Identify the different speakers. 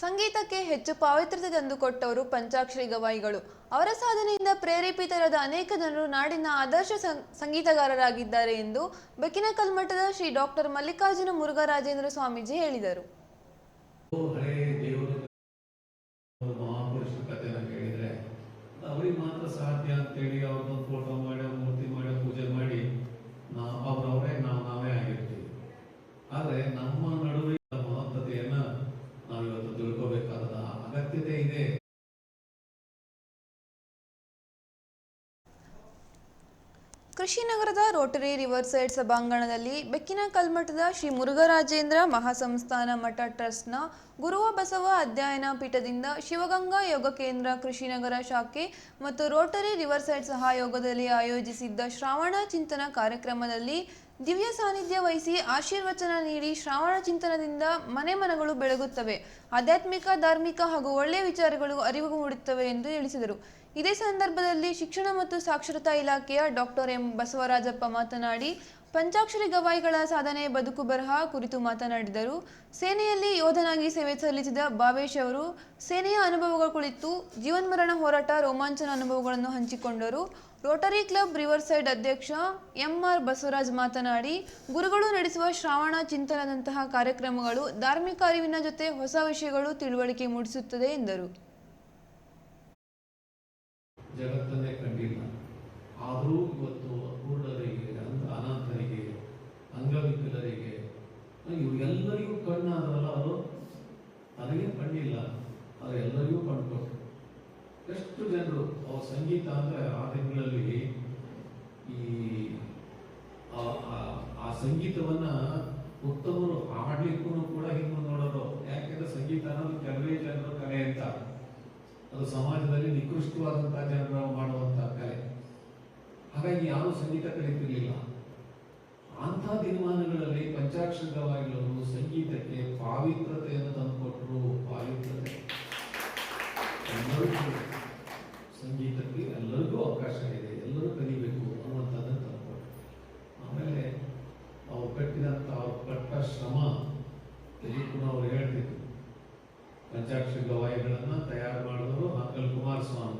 Speaker 1: ಸಂಗೀತಕ್ಕೆ ಹೆಚ್ಚು ಪಾವಿತ್ರ್ಯತೆ ತಂದುಕೊಟ್ಟವರು ಪಂಚಾಕ್ಷರಿ ಗವಾಯಿಗಳು. ಅವರ ಸಾಧನೆಯಿಂದ ಪ್ರೇರೇಪಿತರಾದ ಅನೇಕ ಜನರು ನಾಡಿನ ಆದರ್ಶ ಸಂಗೀತಗಾರರಾಗಿದ್ದಾರೆ ಎಂದು ಬೆಕ್ಕಿನ ಕಲ್ಮಠದ ಶ್ರೀ ಡಾಕ್ಟರ್ ಮಲ್ಲಿಕಾರ್ಜುನ ಮುರುಘರಾಜೇಂದ್ರ ಸ್ವಾಮೀಜಿ ಹೇಳಿದರು.
Speaker 2: ಮಾತ್ರ ಸಾಧ್ಯ ಅಂತೇಳಿ ಅವ್ರದ್ದೊಂದು
Speaker 1: ಕೃಷಿನಗರದ ರೋಟರಿ ರಿವರ್ಸೈಡ್ ಸಭಾಂಗಣದಲ್ಲಿ ಬೆಕ್ಕಿನ ಕಲ್ಮಠದ ಶ್ರೀ ಮುರುಘರಾಜೇಂದ್ರ ಮಹಾಸಂಸ್ಥಾನ ಮಠ ಟ್ರಸ್ಟ್ನ ಗುರುವ ಬಸವ ಅಧ್ಯಯನ ಪೀಠದಿಂದ ಶಿವಗಂಗಾ ಯೋಗ ಕೇಂದ್ರ ಕೃಷಿನಗರ ಶಾಖೆ ಮತ್ತು ರೋಟರಿ ರಿವರ್ಸೈಡ್ ಸಹಯೋಗದಲ್ಲಿ ಆಯೋಜಿಸಿದ್ದ ಶ್ರಾವಣ ಚಿಂತನ ಕಾರ್ಯಕ್ರಮದಲ್ಲಿ ದಿವ್ಯ ಸಾನ್ನಿಧ್ಯ ವಹಿಸಿ ಆಶೀರ್ವಚನ ನೀಡಿ ಶ್ರಾವಣ ಚಿಂತನದಿಂದ ಮನೆ ಮನಗಳು ಬೆಳಗುತ್ತವೆ. ಆಧ್ಯಾತ್ಮಿಕ, ಧಾರ್ಮಿಕ ಹಾಗೂ ಒಳ್ಳೆಯ ವಿಚಾರಗಳು ಅರಿವು ಮೂಡುತ್ತವೆ ಎಂದು ತಿಳಿಸಿದರು. ಇದೇ ಸಂದರ್ಭದಲ್ಲಿ ಶಿಕ್ಷಣ ಮತ್ತು ಸಾಕ್ಷರತಾ ಇಲಾಖೆಯ ಡಾಕ್ಟರ್ ಎಂ ಬಸವರಾಜಪ್ಪ ಮಾತನಾಡಿ ಪಂಚಾಕ್ಷರಿ ಗವಾಯಿಗಳ ಸಾಧನೆ, ಬದುಕು ಬರಹ ಕುರಿತು ಮಾತನಾಡಿದರು. ಸೇನೆಯಲ್ಲಿ ಯೋಧನಾಗಿ ಸೇವೆ ಸಲ್ಲಿಸಿದ ಭಾವೇಶ್ ಅವರು, ಸೇನೆಯ ಅನುಭವಗಳ ಕುರಿತು ಜೀವನ್ಮರಣ ಹೋರಾಟ, ರೋಮಾಂಚನ ಅನುಭವಗಳನ್ನು ಹಂಚಿಕೊಂಡರು. ರೋಟರಿ ಕ್ಲಬ್ ರಿವರ್ ಸೈಡ್ ಅಧ್ಯಕ್ಷ ಎಂಆರ್ ಬಸವರಾಜ್ ಮಾತನಾಡಿ, ಗುರುಗಳು ನಡೆಸುವ ಶ್ರಾವಣ ಚಿಂತನದಂತಹ ಕಾರ್ಯಕ್ರಮಗಳು ಧಾರ್ಮಿಕ ಅರಿವಿನ ಜೊತೆ ಹೊಸ ವಿಷಯಗಳು ತಿಳುವಳಿಕೆ ಮೂಡಿಸುತ್ತದೆ ಎಂದರು.
Speaker 2: ಆದರೂ ಇವತ್ತು ಅಪೂರ್ಣರಿಗೆ ಅಂತ ಅನಾಥರಿಗೆ ಅಂಗವಿಕಲರಿಗೆ ಇವರೆಲ್ಲರಿಗೂ ಕಣ್ಣಾದ್ರಲ್ಲ ಅದು? ನನಗೆ ಕಣ್ಣಿಲ್ಲ. ಆದರೆ ಎಲ್ಲರಿಗೂ ಕಣ್ಣು ಎಷ್ಟು ಜನರು, ಅವ್ರ ಸಂಗೀತ ಅಂದರೆ ಆ ತಿಂಗಳಲ್ಲಿ ಈ, ಆ- ಸಂಗೀತವನ್ನು ಉತ್ತಮರು ಹಾಡ್ಲಿಕ್ಕೂ ಕೂಡ ಹಿಂದೆ ನೋಡೋರು ಯಾಕೆಂದ್ರೆ ಸಂಗೀತ ಅನ್ನೋದು ಕೆಲವೇ ಜನರ ಕಲೆ ಅಂತ. ಅದು ಸಮಾಜದಲ್ಲಿ ನಿಕೃಷ್ಟವಾದಂತಹ ಜನರು ಹಾಗಾಗಿ ಯಾರು ಸಂಗೀತ ಕಲಿತಿರಲಿಲ್ಲ. ಅಂಥ ದಿನಮಾನಗಳಲ್ಲಿ ಪಂಚಾಕ್ಷರವಾಗಿರೋರು ಸಂಗೀತಕ್ಕೆ ಪಾವಿತ್ರತೆಯನ್ನು ತಂದುಕೊಟ್ರು ಪಾವಿತ್ರತೆ ಸಂಗೀತಕ್ಕೆ ಎಲ್ಲರಿಗೂ ಅವಕಾಶ ಇದೆ, ಎಲ್ಲರೂ ಕಲಿಬೇಕು ಅನ್ನುವಂಥದ್ದನ್ನು ತಂದುಕೊಟ್ರು. ಆಮೇಲೆ ಅವ್ರು ಕಟ್ಟಿದಂಥ ಅವ್ರು ಪಟ್ಟ ಶ್ರಮ ಕೂಡ ಅವ್ರು ಹೇಳ್ತಿದ್ರು. ಪಂಚಾಕ್ಷರ ಗವಾಯಿಗಳನ್ನು ತಯಾರು ಮಾಡಿದವರು ಅಂಕಲ್ ಕುಮಾರಸ್ವಾಮಿಗಳವರು